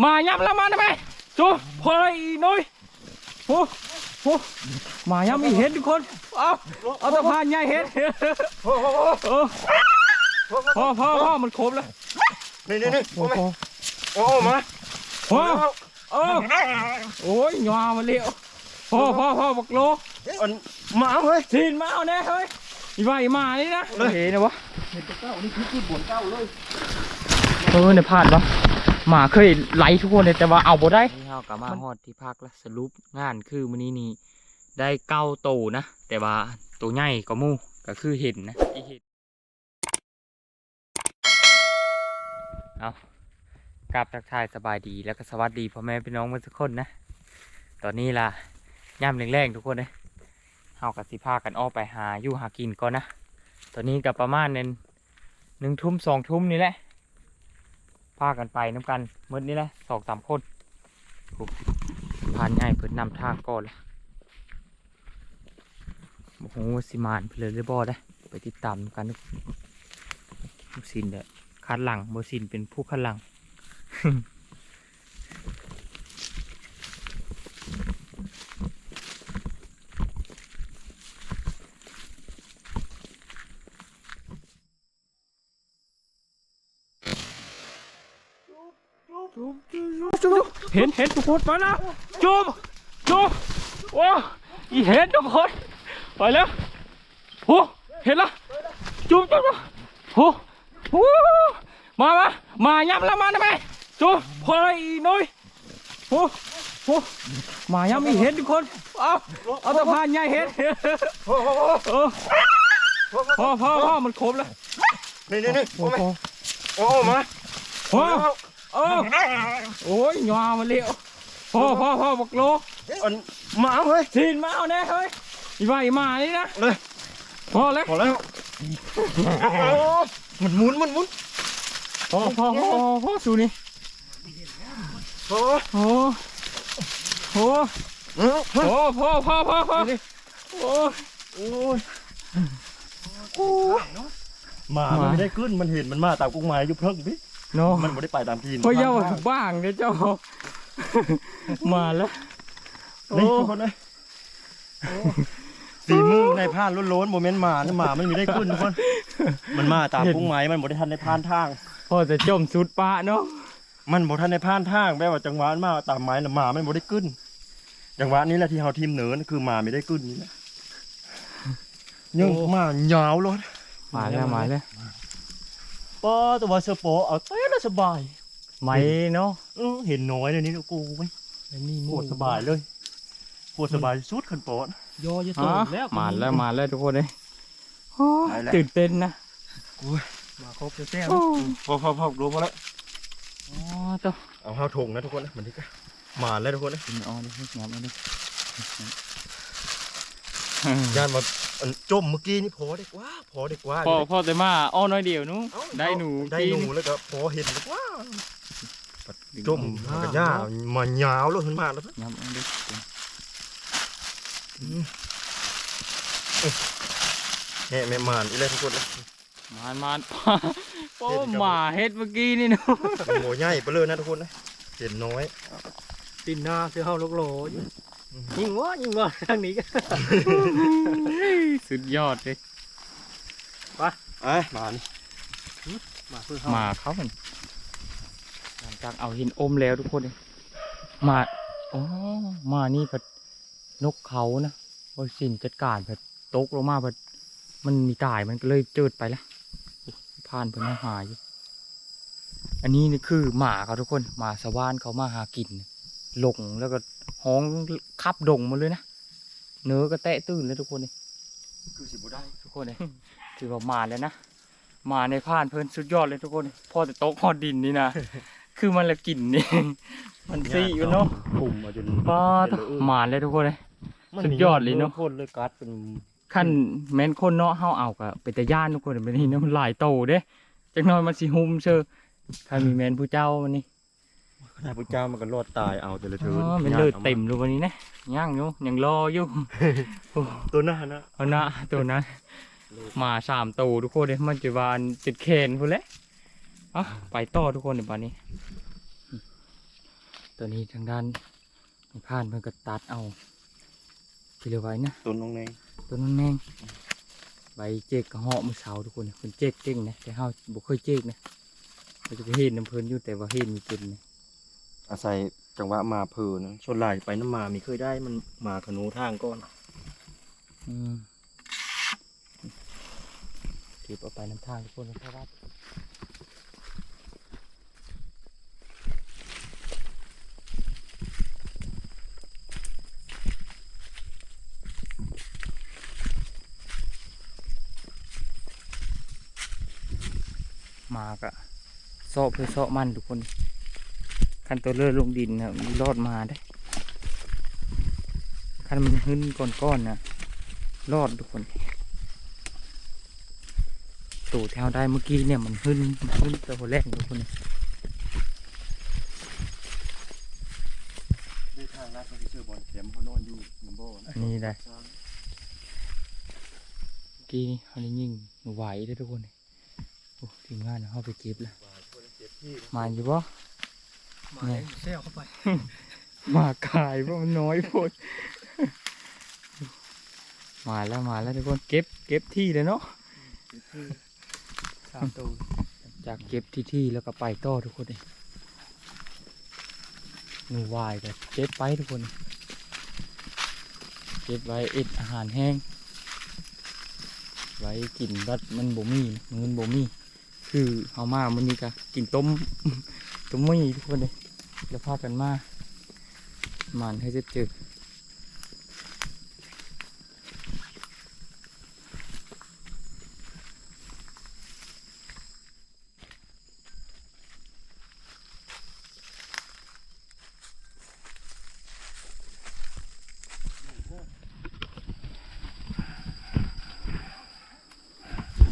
มาย้ำแล้วมาได้ไหมจูพออีน้อยโอ้โหมาย้ำอีเห็นทุกคน เอาเอาตะพานใหญ่เห็นเออพ่อพ่อพ่อมันครบแล้วนี่นี่นี่โอ้โอ้โหโอ้มาพ่อเออโอ้ยยอมาเลี้ยวพ่อพ่อพ่อบักโลอันมาเฮ้ยทีนมาเอาแน่เฮ้ยอีว่าอีมานี่นะเลยเห็นนะวะเห็นเก้านี่คือคือบนเก้าเลยเออในพลาดปะ หมาเคยไหลทุกคนเลยแต่ว่าเอาบ่ได้นี่เฮากลับมาฮอดที่พักแล้วสรุปงานคือมื้อนี้นี่ได้เก้าโตนะ แต่ว่าตัวใหญ่ก็มู่ก็คือเห็นนะอีเห็นเอากราบทักทายสบายดีแล้วก็สวัสดีพ่อแม่พี่น้องทุกคนนะ ตอนนี้ล่ะย่ำแรงๆทุกคนเลยเฮากับสิพากันออกไปหาอยู่หากินก่อนนะ ตอนนี้กับประมาณเนนหนึ่งทุ่มสองทุ่มนี่แหละากันไปน้ำกันเมื่อนี้แหละสองสามคนผ่านง่ายเพิ่นนำทางก่อนเลยโอ้โหสิมานเพลินเลยบอได้ไปติดตามกันทุสินเด้อคัดหลังโมสินเป็นผู้คัดหลัง จุ๊บ จุ๊บเห็นเห็นทุกคนไปแล้วจุ๊บจุ๊บว้าอีเห็นทุกคนไปแล้วโหเห็นละจุ๊บจุ๊บจุ๊บโหโหมามามาย้ำแล้วมาได้ไหมจุ๊บพออีน้อยโหโหมาย้ำอีเห็นทุกคนเอาเอาตะพานใหญ่เห็นเออพ่อพ่อพ่อมันครบแล้วนี่นี่นี่โอ้โอ้โหโอ้มาพ่อ เออโอ้ยยอมาเลี้ยวพ่อพ่อพ่อบักโลอันมาเฮ้ยทีนมาเอาแน่เฮ้ยอีว่าอีมานี่นะเลยพอแล้วพอแล้วมันหมุนมันหมุนพอพอพอพอสูนี่โอ้โอ้โหเออโอ้พอพอพอพอโอ้โอ้ยมามันไม่ได้ขึ้นมันเห็นมันมาตามกุ้งไม้ยุบเพิ่งพี่ โนมันไม่ได้ไปตามทีนพ่อเย้าบ้างเดี๋ยวเจ้า มาแล้วโอ้นี่ทุกคนเลยสีมือในผ้าล้วนๆโมเมนต์มาเนี่ยมาไม่มีได้ขึ้นทุกคนมันมาตามกุ้งไม้มันบ่ได้ทันในพานทางพ่อจะจมสุดปะเนาะมันบ่ทันในพานทางแปลว่าจังหวะมันมาตามไม้น่ะหมาไม่บ่ได้ขึ้นจังหวะนี้แหละที่เฮาทีมเหนือนั่นคือหมาไม่ได้ขึ้นนี่แหละยังหมาหยาวรถมาแล้วมาแล้ว ป้อตัวเสือโปเอาเต้ละสบายไม่เนาะเออเห็นน้อยเลยนี่กูไว้นี่โคตรสบายเลยโคตรสบายสุดขันโปดยอจะอ๋ตื่อนแล้วมาแล้วมาแล้วทุกคนเลยโอ้ไปแล้ว ตื่นเต้นนะมาครบแล้วแซ่บโอ้พอพอพอรู้พอแล้วอ๋อตัวเอาห้าถงนะทุกคนนะมันนี่ก็มาแล้วทุกคนนะกินอ๋อนี่ให้งับมาดิ ยานมาอันจมเมื่อกี้นี่พอได้กว่าพอได้กว่าพ่อพ่อแต่มาอ้อน้อยเดียวหนู้เอ้าได้หนูได้กิหนูแล้วก็พอเห็นแล้วว่าจมกับหญ้ามาหยาวเลยขึ้นมาแล้วงับเอาดิแห่แม่มานอีเลยทุกคนนะมานมานโอ้หมาเฮ็ดเมื่อกี้นี่เนาะโหใหญ่ไปเลยนะทุกคนนะเห็นน้อยตินหน้าเสื้อเฮาลกโหลอ ยู่ยิงวะยิงวะทางนี้ก็สุดยอดเลยไอ้มานี่มาเพื่อหเฮามาเขามันหลังจากเอาหินอมแล้วทุกคนเลยหมาอ๋อหมานี่เพัดนกเขานะบริสินจัดการเพัดตกลงมาเพัดมันมีตายมันก็เลยเจิดไปแล้วผ่านเพิ่นมาหาอยู่อันนี้นี่คือหมาเขาทุกคนหมาสวานเขามาหากิน หลงแล้วก็ห้องขับดงมาเลยนะเนื้อก็แตะตื้นเลยทุกคนเลยคือสิบได้ทุกคนเลยถือว่ามาแล้วนะมาในผ่านเพิ่นสุดยอดเลยทุกคนพ่อแต่โต๊ะหอดดินนี่นะคือมันละกลิ่นนี่มันซีอยู่เนาะปุ่มมาจนป้าตมาเลยทุกคนเลยสุดยอดเลยเนอะคนเลยกัดเป็นขั้นแม่นคนเนาะเฮาเอากะเป็นแต่ย่านทุกคนเป็นนี่เนาะมันหลายโตเด้จักหน้อยมันสิหุมเชื่อถ้ามีแม่นผู้เจ้ามันนี่ ขนาดพระเจ้ามันก็รอดตายเอาแต่ละอ๋เทินอมันเลยเต็มรูวันนี้นะย่างอยู่ยังรออยู่ตัวหน้านะเอานะตัวนั้นมาสามตัวทุกคนเลยมันจะวานติดแขนพุ่นแหละเอะไปต่อทุกคนในบ้านนี้ ตัวนี้ทางด้านในผ่านเพิ่นก็ตัดเอาที่เหลือไว้นะต้นน้องแนงตัวนั้นแม่งใบเจ๊กกระเหาะมือเสาทุกคนเพิ่นเจ๊กเก่งนะแต่เฮาบ่เคยเจ๊กนะเราจะไปเห็นน้ำเพิ่นอยู่แต่ว่าเห็นมีเป็นนะ อาศัยจังหวะมาเพลินะส่วนหลายไปน้ำมามีเคยได้มันมาขนูทางก่อนอืมเก็บเอาไปน้ำทางทุกคนนะเพราะว่าหมากอะซอกเพื่อซอกมันทุกคน คันตัวเลือดลงดินนะมีรอดมาได้คันมันหึ้นก้อนๆนะรอดทุกคนตู่แถวได้เมื่อกี้เนี่ยมันหึ้นมันหึ้นตัวแรกทุกคนได้ทางลัดก็ชื่อบอลเข็มเขานอนอยู่น้ำบ่ออันนี้ได้เมื่อกี้นี่เขาได้ยิงหนูไหวได้อทุกคนโอ้ทีมงานเขาไปเก็บแล้วมาอยู่ปะ มาเลยเซลเข้าไปมากายเพราะมันน้อยโพดมาแล้วมาแล้วทุกคนเก็บเก็บที่เลยเนาะสามตัวจากเก็บที่ที่แล้วก็ไปต่อทุกคนเลยหนูวายก็เก็บไปทุกคน เก็บไว้เอ็ดอาหารแห้ง ไว้กินบัดมันบ่มีเงินบ่มี คือเฮามามันนี้ก็กินต้มต้มมีทุกคนเลย แล้วพากันมามันให้จะเจอ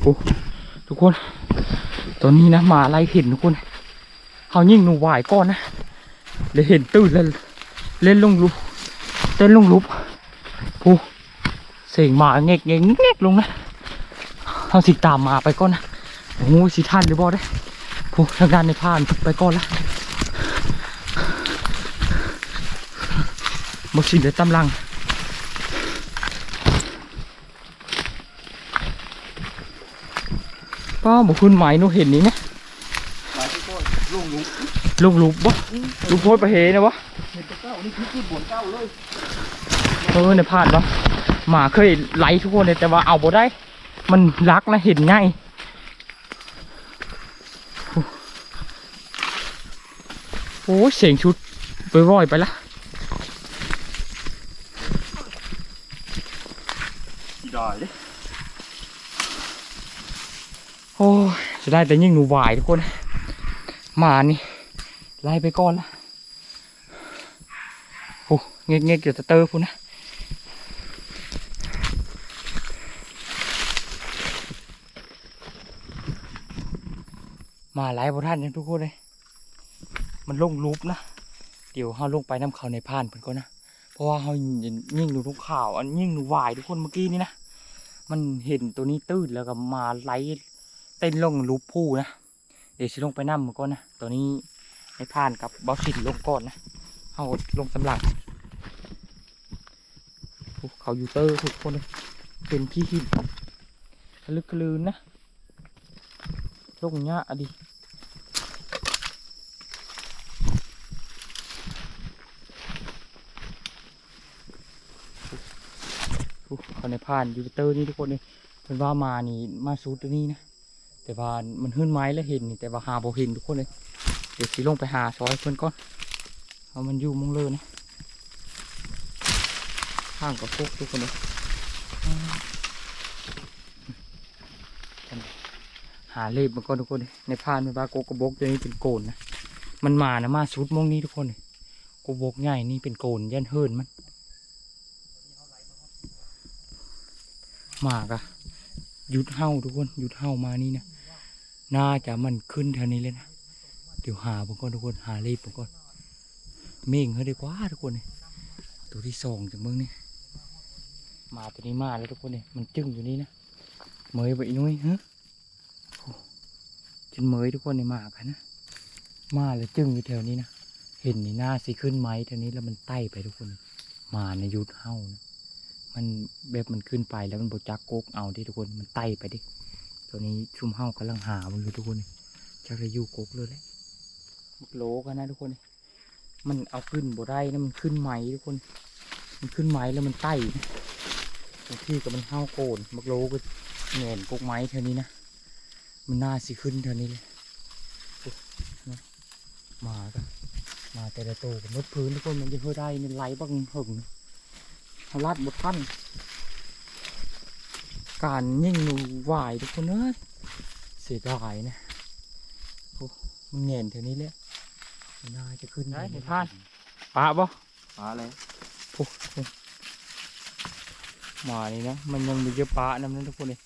โอ้ทุกคน ตอนนี้นะหมาไล่เห็นทุกคนเขายิ่งหนูหวายก้อนนะ เลยเห็นตื่นแล้วเล่นลงลุบเต้นลงลุบผู้เสียงหมาเงกเงกเงกลงนะเขาสิตามมาไปก่อนนะโอ้สิท่านหรือบ่ได้ผู้ทางด้านในผ่านไปก่อนละบสิเดี๋ยวตำลังป้าบอกคุณหมายหนูเห็นนี่นะหลายที่ก้นลุงลุง ลูกลูกบ่ลูกโพดไปเฮนะวะเห็นตัวเก้านี่คือคือบนเก้าเลยเออในพลาดวะหมาเคยไล่ทุกคนเลยแต่ว่าเอาบ่ได้ มันรักนะเห็นง่ายโอ้ยเสียงชุดไปว่อยๆไปละที่ได้เด้โอ้ยจะได้แต่ยิ่งหนูหวายทุกคนหมานี่ ไล่ไปก่อนละโอ้เงี้ยเงี้ยเกี่ยวจะเตอร์พูนะมาหลายบ่ท่านยังทุกคนเลย มันลงรูปนะ เดี๋ยวเฮาลงไปน้ำเขาในพานเพิ่นก็นะ เพราะว่าเฮายิ่งดูทุกข่าว อันยิ่งดูวายทุกคนเมื่อกี้นี่นะ มันเห็นตัวนี้ตื้นแล้วก็มาไล่เต้นลงรูปผู้นะ เดี๋ยวสิลงไปน้ำมันก่อนนะ ตัวนี้ ในพานกับบอสสินลงก่อนนะเฮาลงสำหลังโอ้เขาอยู่เตอร์ทุกคนเลยเป็นขี้หินลึกลืนนะลงเนี้ยอะดิเขาในผ่านยูเตอร์นี่ทุกคนนี่เป็นว่ามานี่มาซูตัวนี้นะแต่ว่ามันขึ้นไม้แล้วเห็นนี่แต่ว่าหาบ่เห็นทุกคนเลย ดี๋ยวสิลงไปหาซอยเพื่อนก่อนเอามันอยู่มองเลยนะข้างกับพวกทุกคนเลยอ่หาเล็บมันก่อนทุกคนในพานมันว่าโกกระบกตัวนี้เป็นโกนนะมันมานะมาสุดมงนี้ทุกคนเลยโกระบกใหญ่นี่เป็นโกนยันเฮินมันหมากอะหยุดเห่าทุกคนหยุดเห่ามานี่นะน่าจะมันขึ้นแถวนี้เลยนะ เดี๋ยวหาผมก่อนทุกคนหาเล็บผมก่อนเม่งเขาดีกว่าทุกคนนี่ตัวที่สองจากเมืองนี่มาตัวนี้มาแล้วทุกคนนี่มันจึ้งอยู่นี่นะเมยไปนุ้ยฮะโอ้จนเมยทุกคนนี่มากันนะมาแล้วจึ้งอยู่แถวนี้นะเห็นนี่หน้าสิขึ้นไหมเท่านี้แล้วมันไต่ไปทุกคนมาในยุดเฮ้านะมันแบบมันขึ้นไปแล้วมันบจักโกกเอาดิทุกคนมันไต่ไปดิตัวนี้ชุมเฮ้ากำลังหามันอยู่ทุกคนจะระยูโกกเลยแหละ โลกันนะทุกคน มันเอาขึ้นบ่ได้นะมันขึ้นไหมทุกคน มันขึ้นไหมแล้วมันไต่นะบางที่ก็มันเฮ้าโกนมักโลก็เงินกกไม้เท่านี้นะ มันน่าสิขึ้นเท่านี้เลยมากันมาแต่ละตัวกับมดพื้นทุกคนมันจะเพื่อได้มันไหลบังหึงเขาลาดบดท่าน การยิ่งหนูวายทุกคนเนอ้ยเสียดายนะ โอ้มันเงียนเท่านี้แหละ นน่าจะขึ้นได้ในพานปะบ่ปลาอะไรโอ้โหมานี่นะ มันยังมีเยอะปะนำนั้นทุกคนเลย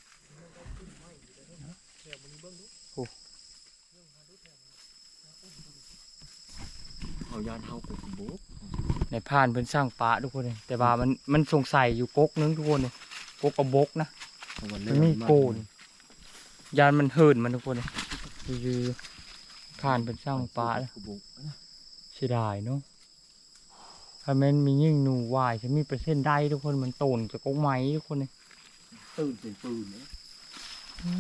เอายานเฮาไปกุโบกในพานเพิ่นสร้างปะทุกคนเลยแต่ว่ามันมันสงสัยอยู่กกนึงทุกคนเลยกกกระบกนะเอาวันมันมีโกนยานมันเหินมันทุกคนเลยคือ ผ่านเป็นช่างปลาแล้วกุโบกนะเสียดายเนาะถ้าแมันมียิ่งหนูวายจะมีเปอร์เซ็นต์ได้ทุกคนมันโตนจะกงไม้ทุกคนเลยตื่นเป็นปืนนะโอ้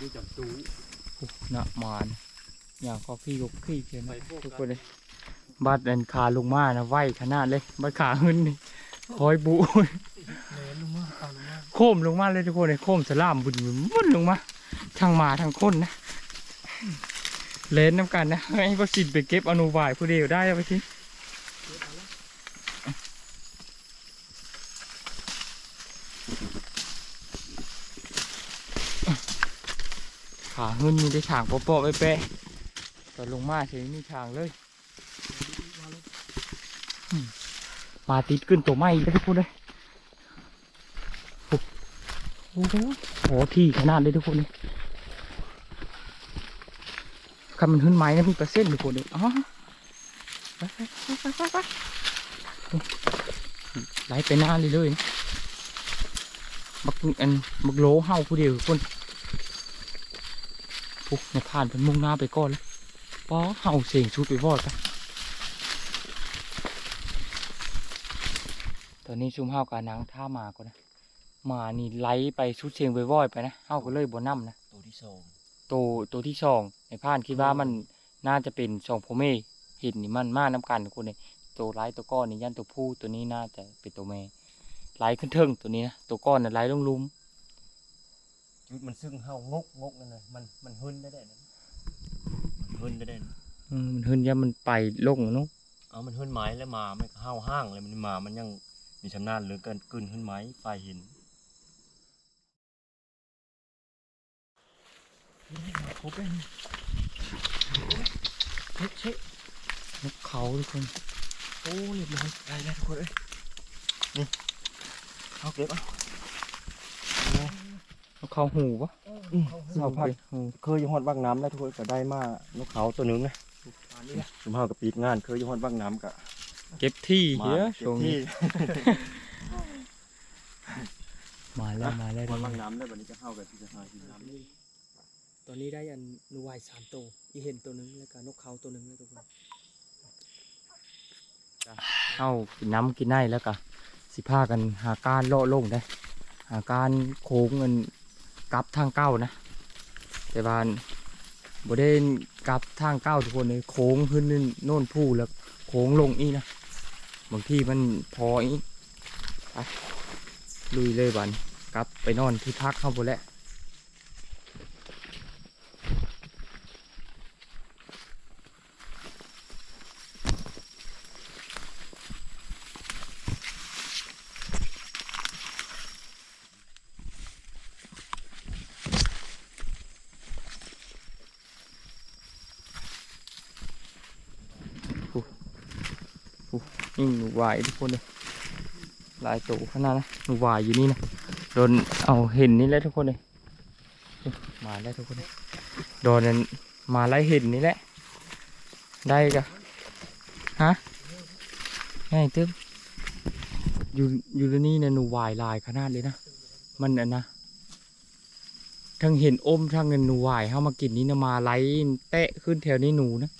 ดูจับตู้โหหนักมานอย่างคอฟี่ยกขี้เพียนะทุกคนเลยบัดอันขาลงมานะไหวขนาดเลยบัดขาขึ้นนี่คอยบุเลนลงมาเอาลงมาโคมลงมาเลยทุกคนเลยโคมสลามบุญบุญลงมาทางมาทางคนนะ เลนน้ำกันนะให้วัคซีนไปเก็บอนุวายผู้เดียวได้เอาไปทีขาเงินมีได้ฉางโปะๆไปเป๊ะๆแต่ลงมาถึงมีฉางเลย มาติดขึ้นตัวไม้เลยทุกคนเลยโอ้โหโหที่ขนาดเลยทุกคนเลย คำมันขึ้นไม้นะมีปร์เซ็นต์ทุกคนเลยอ๋อไปไปไปไปไปไหลไปหน้าเลยเลยบักอันบักโลเฮาผู้เดียวทุกคนปุ๊บในผ่านเป็นมุ่งหน้าไปก่อนเลยป้อเฮาเสียงชุดไปวอดไปตอนนี้ซุ่มเฮากับนางท่ามาก่อนนะหมานี่ไหลไปชุดเชียงไปว่อยๆไปนะเฮาก็เลยบ่นำนะตัวที่สอง ตัวตัวที่สองในพานคิดว่ามันน่าจะเป็นสองพ่อแม่เห็นนี่มันมาน้กันทุกคนเลยตัวร้ายตัวก้อนนี่ยันตัวผู้ตัวนี้น่าจะเป็นตัวแม่ไหลขึ้นเทิงตัวนี้นะตัวก้อนน่ะไหลลงหลุมจุดมันซึ่งเฮางกงกนั่นเลยมันมันหึนได้ได้นะมันหึนได้ได้นะอืมมันเฮินยามมันไปลงเนาะเอามันหึนไม้แล้วมาไม่เฮาห้างเลยมันมามันยังมีชำนาญเหลือเกินกลืนหึนไม้ไฟเห็น ครบเลยเช็คเช็คนกเขาทุกคน โอ้เรียบร้อยได้แล้วทุกคนเอ้ยนี่เอาเก็บเอานกเขาหูปะอืมเอาพักหูเคยอยู่ฮอดบ้างน้ำแล้วทุกคนก็ได้มานกเขาตัวหนึงนะสมเฮากับปีดงาน เคยอยู่ฮอดบ้างน้ำกะเก็บที่มาเฮียเก็ช่บวงที่นี้มาแล้วมาแล้วฮอดบ้างน้ำได้วันนี้จะเข้ากับที่จะหาที่น้ำต อนนี้ได้อันนูวายสามตัวอีเห็นตัวหนึงแล้วก็นกเขาตัวหนึงแล้วทุกคนเข้ากินน้ำกินไนแล้วก็สิพากันหาการเลาะลงได้ หาการโค้งเงินกลับทางเก้านะ แต่บ้านบ่ได้กลับทางเก้าทุกคนเลยโค้งขึ้นนี่โน่นผู้แล้วโค้งลงอีนะบางที่มันพออีลุยเลยบันกลับไปนอนที่พักเข้าไปแล้ว นี่หนู วายทุกคนเลยลายตัวขนาดนะหนูวายอยู่นี่นะโดนเอาเห็นนี่แหละทุกคนเลยมาแล้วทุกคนเลยโดนนั้นมาไล่เห็นนี่แหละ ได้กะฮะง่ายตึ้มอยู่อยู่นนี่นะหนูวายลายขนาดเลยนะมันอะนะทั้งเห็นอมทั้งเงินหนูวายเข้ามากินนี่นะมาไล่เตะขึ้นแถวนี้หนูนะ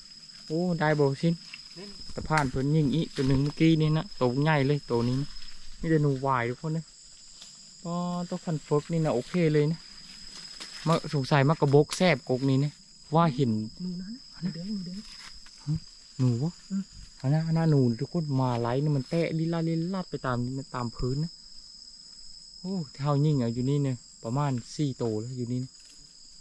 โอ้ได้โบชินะพานเพิ่นยิงอีตัวหนึ่งเมื่อกี้นี่นะตัวใหญ่เลยตัวนี้นะนี่จะหนูวายทุกคนเลยก็ตัวคันเฟิกนี่นะโอเคเลยนะมาสงสัยมากระบกแซบกกนี้นะว่าเห็นหนูนั้นหนูแดงหนูแดงหนูวะอันนั้นอันนั้นหนูทุกคนมาไล่นี่มันแตะลิลาลิลาดไปตามตามพื้นนะโอ้เท่ายิ่งอะอยู่นี่เนี่ยประมาณสี่โตวแล้วอยู่นี่นะ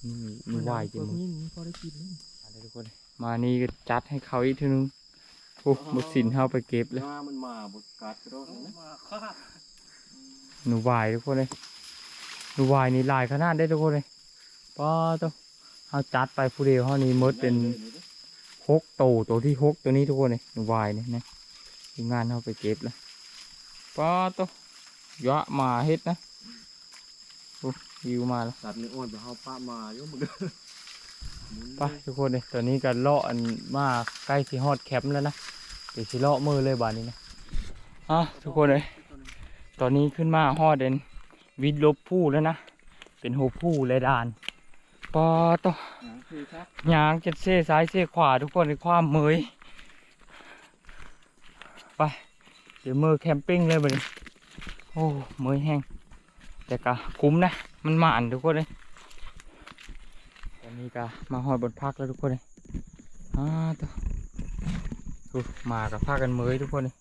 นี่หนูวายจริงนี่พอได้กินเลยมาเลยทุกคน มานี่ก็จัดให้เขาอีกทีนึง โอ้บุสินเฮาไปเก็บเลยมามันมาบดกัดก็ได้นะมาค่ะหนูวายทุกคนเลยหนูวายนี่หลายขนาดได้ทุกคนเลยป้าตัวเฮาจัดไปผู้เดียวเฮานี่หมดเป็นหกโตวตัวที่หกตัวนี้ทุกคนเลยหนูวายนี่นะทีมงานเฮาไปเก็บแล้วป้าตัวยะมาเฮ็ดนะโอ้วิวมาแล้วสัตว์นี่อ้วนไปเฮาป้ามาอยู่มึง ไปทุกคนเลยตอนนี้ก็เลาะอันมาใกล้ที่ฮอดแคมป์แล้วนะเดี๋ยวสิเลาะมือเลยบานนี้นะอะทุกคนเลยตอนนี้ขึ้นมาฮอดเดนวิดลบผู้แล้วนะเป็นโหผู้และดานปอต่อยางจะเซ่ซ้ายเซ่ขวาทุกคนในความเมยไปเดี๋ยวมือแคมปิ้งเลยบัดนี้โอ้เมยแห้งแต่ก็คุ้มนะมันหมานทุกคนเลย อนนี้ก็มาหอยบนพักแล้วทุกคนเลยอ่าตัวดูมากับพากันเมยทุกคนเลย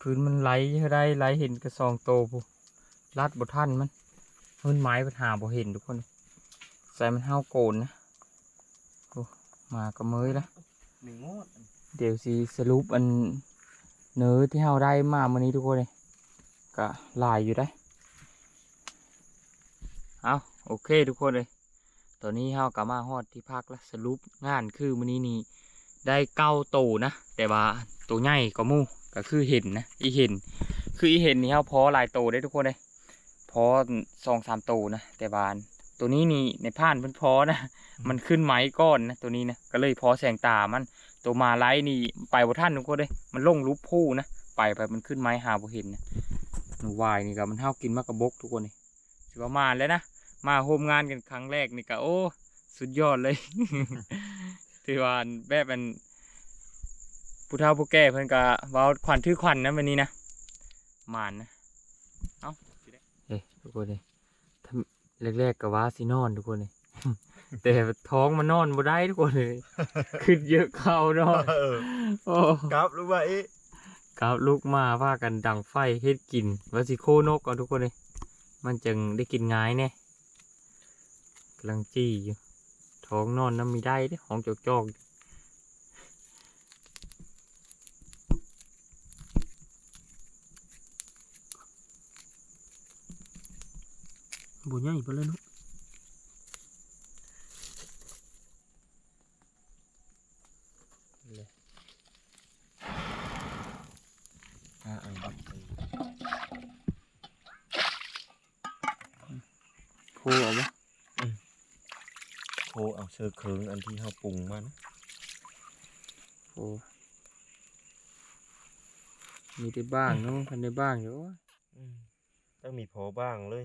พื้นมันไหลเท่าไรไหลเห็นกระซองโตผู้ลัดบท่านมันพื้นไม้ปัญหาบ่เห็นทุกคนใส่มันห้าวโกนนะมากับเมยแล้วเดี๋ยวสิสรุปอันเนื้อที่เฮาได้มาวันนี้ทุกคนเลยก็ลายอยู่ได้ เอาโอเคทุกคนเลย ตอนนี้เฮากลับมาฮอดที่พักแล้วสรุปงานคือมื้อนี้นี่ได้เก้าโตนะ แต่ว่าตัวใหญ่ก็มู่ก็คือเห็นนะอีเห็น คืออีเห็นนี่เฮาพอหลายโตได้ทุกคนเลยพอสองสามโตนะแต่บานตัวนี้นี่ในผ่านเพิ่นพอนะมันขึ้นไม้ก้อนนะตัวนี้นะก็เลยพอแสงตามันตัวมาไลท์นี่ไปบ่ท่านทุกคนเลยมันลงรูปผู้นะไปไปมันขึ้นไม้หาบ่เห็นนะหนูวายนี่ก็มันเฮากินมากกระบกทุกคนนี่ถือว่ามาแล้วนะ มาโฮมงานกันครั้งแรกนี่ก็โอ้ สุดยอดเลยถือว่าแบบมันผู้เฒ่าผู้แก่เพิ่นก็เว้าขวัญถือขวัญนะวันนี้นะมานนะเอ้าเฮ้ยทุกคนเลยทำแรกๆก็ว่าสินอนทุกคนเลยแต่ท้องมันนอนบ่ได้ทุกคนเลยขึ้นเยอะเข้านอนเออโอ้ครับรู้ว่าเอ๊ะครับลูกมาว่ากันดังไฟเฮ็ดกินว่าสิโคนกเอาทุกคนเลยมันจึงได้กินง่ายแน่ กำลังจี้อยู่ท้องนอนน้ำมีได้เด้ห้องจอกจอกบุญใหญ่ไปเลยเนาะอ่าเอาโคเอาปะโค เอาเชือเคิงอันที่เฮาปรุงมานะโคมีได้บ้างเนาะพันได้บ้างอยู่อืมต้องมีพอบ้างเลย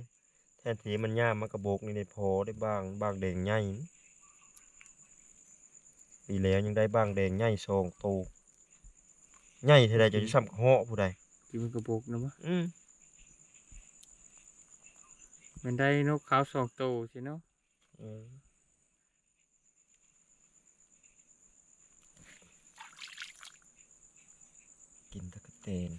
แทนที่มันย่ามมันกระบอกนี่ได้พอได้บ้างบางแดงใหญ่นะปีแล้วยังได้บางแดงใหญ่สองโตวใหญ่เท่าใดจะซ้ำกับเหาะผู้ใดกินมันกระบอกนะมะอืมมันได้นกขาวสองตัวสิเนาะ เออกินตะกะเตน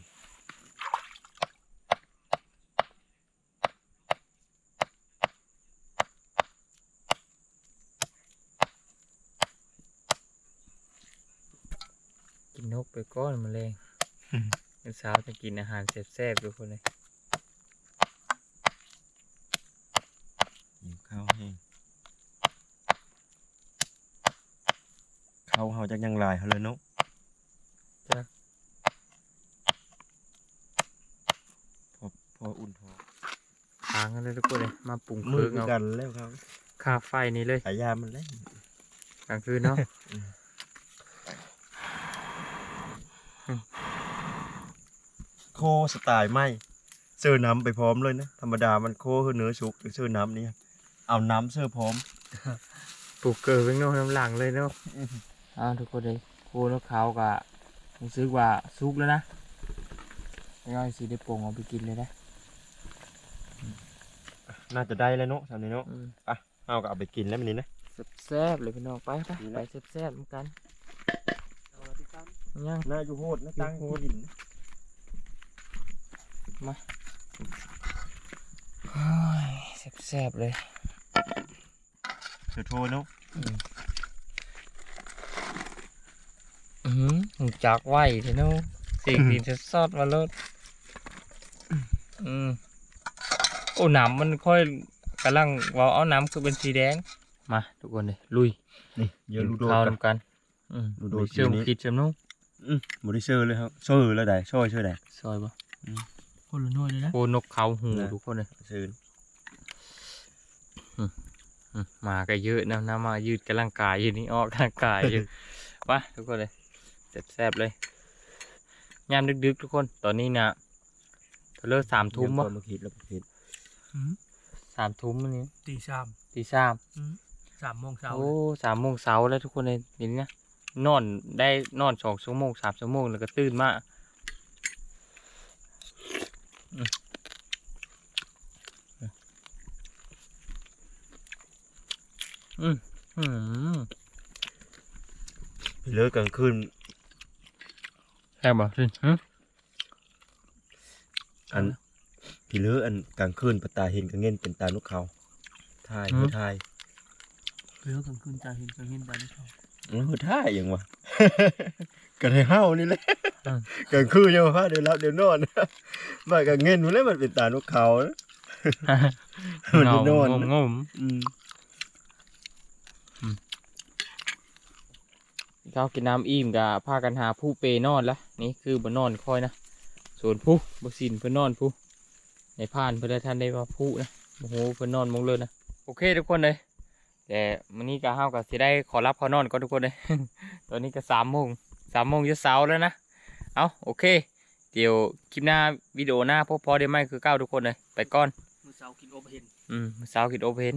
กินนกไปก้อนมาเลยเป็นสาวจะกินอาหารแซ่บๆทุกคนเลยหิวข้าวแห้งข้าวเฮาจักยังหลายเฮาเลยเนาะพอพออุ่นท้อง ค้าง กันเลยทุกคนเลยมาปรุงมืเพิองคือเอากันแล้วครับค่าไฟนี่เลยขายยามันแล้วกลางคืนเนาะโคสไตล์ไหมเสื้อน้ำไปพร้อมเลยนะธรรมดามันโคคือเนื้อสุกหรือเสื้อน้ำนี่เอาน้ำเสื้อพร้อม ปลูกเกิดเป็นโน่น้ำหลังเลยเนาะอ้าวทุกคนเลยครูนกเขาวกับรู้สึกว่าสุกแล้วนะง่ายสิได้ปรุงเอาไปกินเลยนะ น่าจะได้แล้วเนาะทำนี้เนาะอืมเอาก็เอาไปกินแล้วมันนี้นะ แซ่บๆเลยพี่น้องไปไปดีไปนะแซ่บๆเหมือนกันเอาละพี่ตั้มยังน่าอยู่โหดนะตั้งอยู่โหดกินแซ่บๆเลยเสือโทเนาะอือหือจักไหวเถอะเนาะเสียงดินจะซอดมาเลยอืม โอ้น้ำมันค่อยกำลังเว่าเอาน้ำคือเป็นสีแดง มาทุกคนเลยลุยนี่เยอะลูโดข้าวกันนำกัน อืมลูโดเชื่อมทีนี้คิดเชื่อมนุ่งอืมบริเซอร์เลยครับเซอร์แล้วได้ช่วยช่วยได้ซอยบ่คนละหน่วยเลยนะโคนกเขาหูนะทุกคนเลยซื้ออืมมาก็เยอะนะน้ำมายืดกำลังกายอยู่นี่ออกกำลังกายอยู่มาทุกคนเลยแซ่บๆเลยยามดึกๆทุกคน ตอนนี้นะเลิกสามทุ่มบ่บ่ มาคิดแล้วมาคิดสามทุ่มอันนี้ตีสามตีสามสามโมงเช้าโอ้สามโมงเช้าแล้วทุกคนเลยเดี๋ยวนี้นะนอนได้นอนสองชั่วโมงสามชั่วโมงแล้วก็ตื่นมาอืมอืมอืมเลิกกลางคืนแซ่บบ่สิฮะอัน พี่เลืออันกลางคืนปะตาเห็นกระเงินเป็นตาลูกเขาทายเพื่อทายเพื่อกลางคืนจะเห็นจะเห็นได้ไม่ชอบเออทายอย่างวะ กันให้เฮานี่แหละกลางคืนยังว่าเดี๋ยวรับเดี๋ยวนอนบ่ายกลางเงินมันแล้วมันเป็นตาลูกเขานะ มันเงาจะนอน งมงมอืมเขากินน้ำอิ่มกับพากันหาผู้เปนอนละนี่คือบนนอนคอยนะส่วนผู้บสินเพื่อนนอนผู้ ในผ่านเพื่อนท่านได้ว่าผู้นะโอ้โหเพื่อนนอนมงเลยนะโอเคทุกคนเลยแต่วันนี้ก็เฮาก็สิได้ขอรับขอนอนก่อนทุกคนเลยตอนนี้ก็สามโมงสามโมงจะเสาร์แล้วนะเอาโอเค เดี๋ยวคลิปหน้าวิดีโอหน้าพบพอได้ไหมคือเก้าทุกคนเลยไปก่อนมือเช้ากินโอเปเห็นอืมเสาร์กิดโอเพน